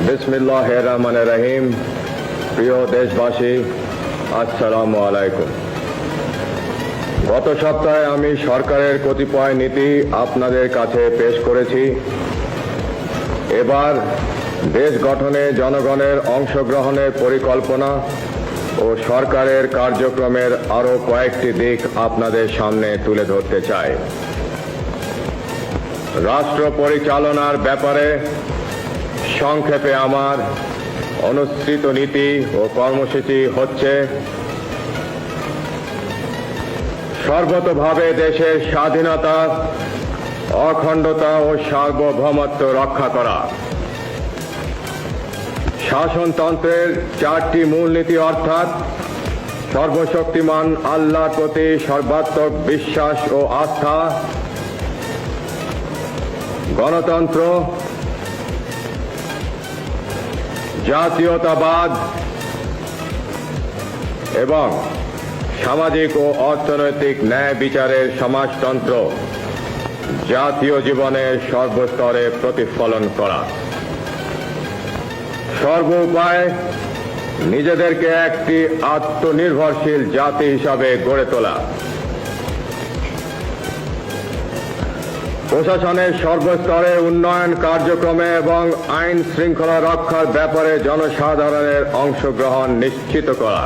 বিসমিল্লাহ রহমান রহিম প্রিয় দেশবাসী আসসালামু আলাইকুম গত সপ্তাহে আমি সরকারের কতিপয় নীতি আপনাদের কাছে পেশ করেছি। এবার দেশ গঠনে জনগণের অংশগ্রহণের পরিকল্পনা ও সরকারের কার্যক্রমের আরও কয়েকটি দিক আপনাদের সামনে তুলে ধরতে চাই। রাষ্ট্র পরিচালনার ব্যাপারে সংক্ষেপে আমার অনুসৃত নীতি ও কর্মসূচি হচ্ছে সর্বতভাবে দেশের স্বাধীনতা, অখণ্ডতা ও সার্বভৌমত্ব রক্ষা করা। শাসনতন্ত্রের চারটি মূলনীতি অর্থাৎ সর্বশক্তিমান আল্লাহর প্রতি সর্বাত্মক বিশ্বাস ও আস্থা, গণতন্ত্র জাতীয়তাবাদ এবং সামাজিক ও অর্থনৈতিক ন্যায় বিচারের সমাজতন্ত্র জাতীয় জীবনের সর্বস্তরে প্রতিফলন করা। সর্ব উপায় নিজেদেরকে একটি আত্মনির্ভরশীল জাতি হিসাবে গড়ে তোলা। প্রশাসনের সর্বস্তরে উন্নয়ন কার্যক্রমে এবং আইন শৃঙ্খলা রক্ষার ব্যাপারে জনসাধারণের অংশগ্রহণ নিশ্চিত করা।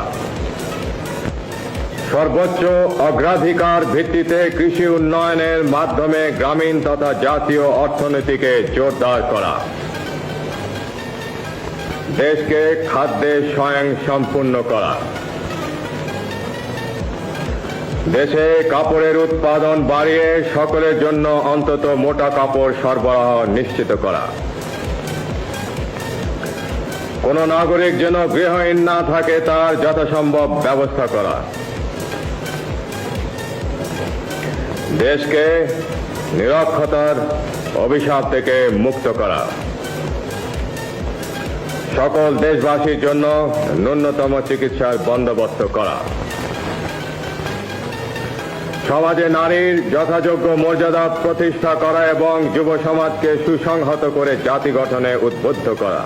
সর্বোচ্চ অগ্রাধিকার ভিত্তিতে কৃষি উন্নয়নের মাধ্যমে গ্রামীণ তথা জাতীয় অর্থনীতিকে জোরদার করা। দেশকে খাদ্যে স্বয়ং সম্পূর্ণ করা। দেশে কাপড়ের উৎপাদন বাড়িয়ে সকলের জন্য অন্তত মোটা কাপড় সরবরাহ নিশ্চিত করা। কোন নাগরিক যেন গৃহহীন না থাকে, তার যথাসম্ভব ব্যবস্থা করা। দেশকে নিরক্ষতার অভিশাপ থেকে মুক্ত করা। সকল দেশবাসীর জন্য ন্যূনতম চিকিৎসার বন্দোবস্ত করা। সমাজে নারীর যথাযোগ্য মর্যাদা প্রতিষ্ঠা করা এবং যুব সমাজকে সুসংহত করে জাতি গঠনে উদ্বুদ্ধ করা।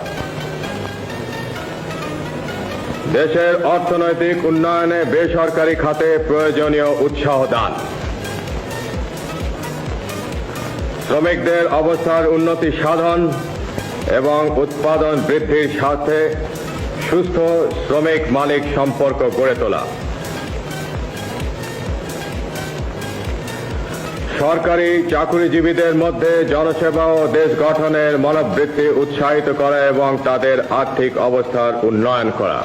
দেশের অর্থনৈতিক উন্নয়নে বেসরকারি খাতে প্রয়োজনীয় উৎসাহ দান। শ্রমিকদের অবস্থার উন্নতি সাধন এবং উৎপাদন বৃদ্ধির সাথে সুস্থ শ্রমিক মালিক সম্পর্ক গড়ে তোলা। সরকারি চাকুরিজীবীদের মধ্যে জনসেবা ও দেশ গঠনের মনোবৃত্তি উৎসাহিত করা এবং তাদের আর্থিক অবস্থার উন্নয়ন করা।